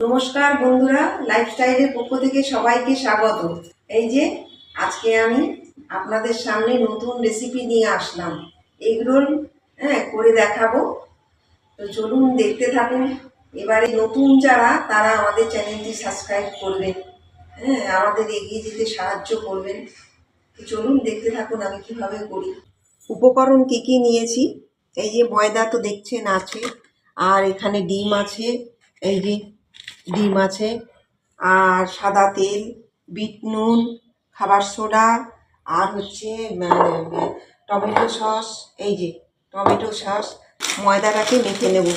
নমস্কার বন্ধুরা লাইফস্টাইলের পক্ষ থেকে সবাইকে স্বাগত। এই যে, আজকে আমি আপনাদের সামনে নতুন রেসিপি নিয়ে আসলাম। এগরোল হ্যাঁ করে দেখাবো। তো চলুন দেখতে থাকুন। এবারে নতুন যারা, তারা আমাদের চ্যানেলটি সাবস্ক্রাইব করবেন। হ্যাঁ আমাদের এগিয়ে যেতে সাহায্য করবেন। তো চলুন দেখতে থাকুন আমি কীভাবে করি। উপকরণ কি কি নিয়েছি? এই যে ময়দা তো দেখছেন আছে। আর এখানে ডিম আছে। এই যে ডিম আছে। আর সাদা তেল, বিট নুন, খাবার সোডা, আর হচ্ছে টমেটো সস, এই যে টমেটো সস, ময়দাটাকে মেখে নেব।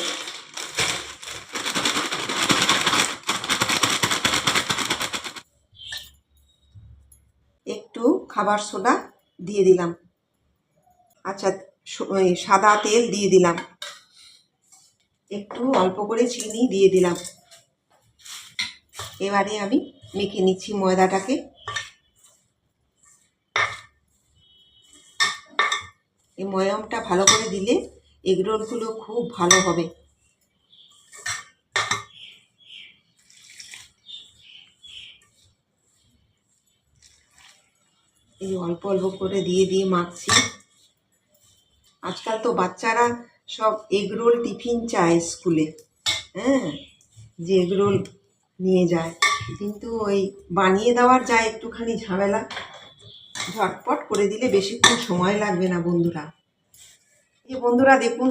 একটু খাবার সোডা দিয়ে দিলাম। আচ্ছা সাদা তেল দিয়ে দিলাম। একটু অল্প করে চিনি দিয়ে দিলাম। এবারে আমি মেখে নিচ্ছি ময়দাটাকে। এই ময়মটা ভালো করে দিলে এগরোলগুলো খুব ভালো হবে। এই অল্প অল্প করে দিয়ে দিয়ে মাখছি। আজকাল তো বাচ্চারা সব এগরোল টিফিন চায় স্কুলে। হ্যাঁ যে এগরোল নিয়ে যায়। কিন্তু ওই বানিয়ে দেওয়ার যায় একটুখানি ঝামেলা, ঝটপট করে দিলে বেশিক্ষণ সময় লাগবে না বন্ধুরা। এই বন্ধুরা দেখুন,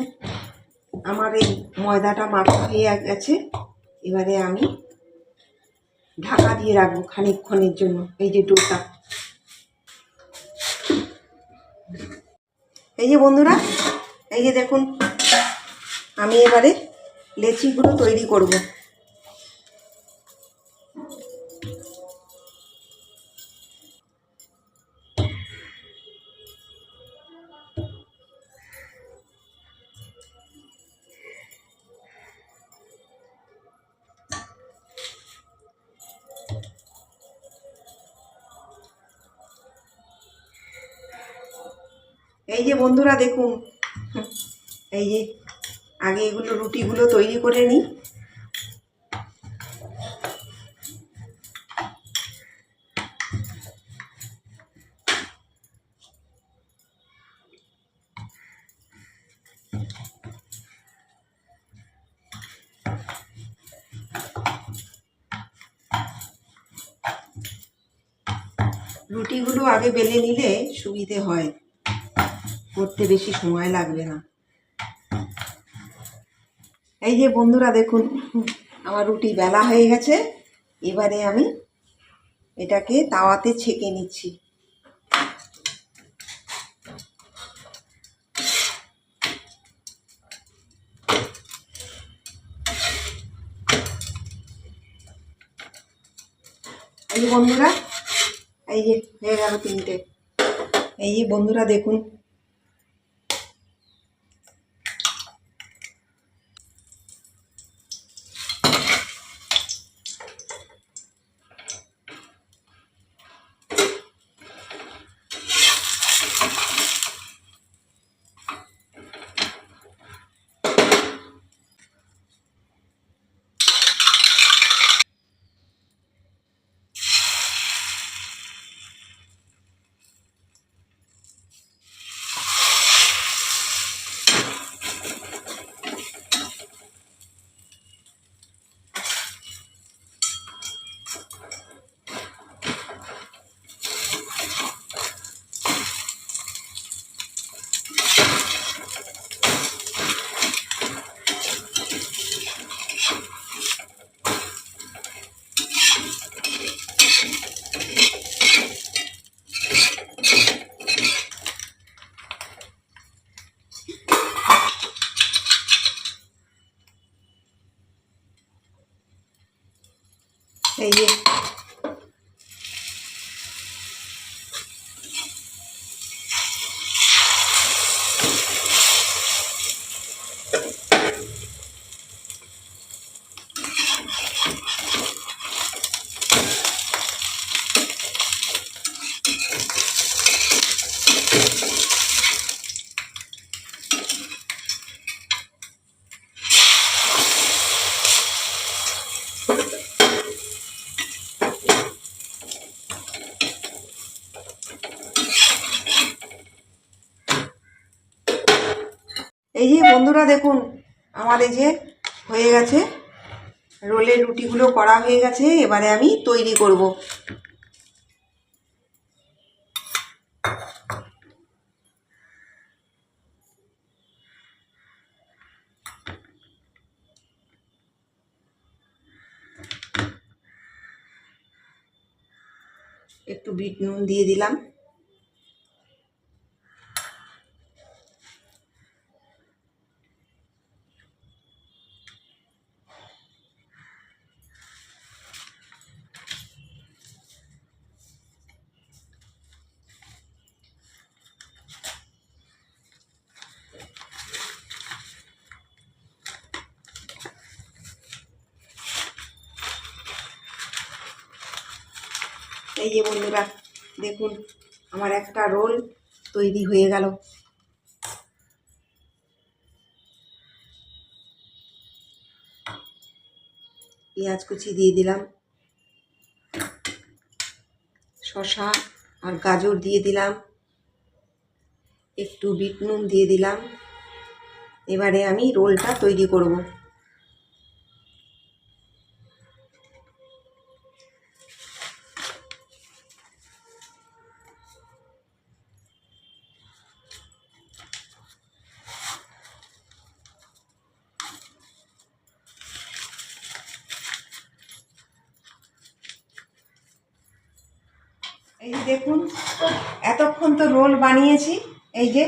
আমার এই ময়দাটা মাখা হয়ে গেছে। এবারে আমি ঢাকা দিয়ে রাখব খানিকক্ষণের জন্য, এই যে ডোটা এই যে বন্ধুরা, এই যে দেখুন, আমি এবারে লেচিগুলো তৈরি করব। এই যে বন্ধুরা দেখুন, এই যে আগে এগুলো রুটিগুলো তৈরি করে নিই। রুটিগুলো আগে বেলে নিলে সুবিধে হয়। করতে বেশি সময় লাগবে না। এই যে বন্ধুরা দেখুন, আমার রুটি বেলা হয়ে গেছে। এবারে আমি এটাকে তাওয়াতে ছেঁকে নিচ্ছি। এই বন্ধুরা, এই যে হয়ে গেল তিনটে। এই যে বন্ধুরা দেখুন এই এই যে বন্ধুরা দেখুন, আমার এই যে হয়ে গেছে। রোলের রুটিগুলো করা হয়ে গেছে, এবারে আমি তৈরি করব। একটু বিট নুন দিয়ে দিলাম। এই যে বন্ধুরা, দেখুন, আমার একটা রোল তৈরি হয়ে গেল। পেঁয়াজ কুচি দিয়ে দিলাম, শসা আর গাজর দিয়ে দিলাম, একটু বিট নুন দিয়ে দিলাম। এবারে আমি রোলটা তৈরি করব। এই দেখুন, এতক্ষণ তো রোল বানিয়েছি, এই যে,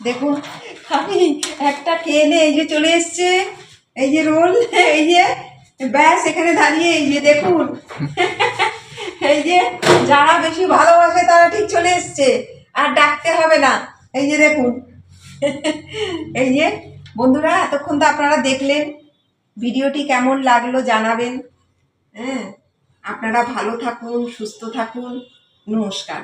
দেখুন, আমি একটা খেয়ে নে এই যে চলে এসছে, এই যে রোল, এই যে, ব্যাস, এখানে দাঁড়িয়ে, এই যে দেখুন, এই যে, যারা বেশি ভালোবাসে তারা ঠিক চলে এসছে, আর ডাকতে হবে না, এই যে দেখুন, এই যে, বন্ধুরা, এতক্ষণ তো আপনারা দেখলেন, ভিডিওটি কেমন লাগল জানাবেন হ্যাঁ আপনারা ভালো থাকুন সুস্থ থাকুন। নমস্কার।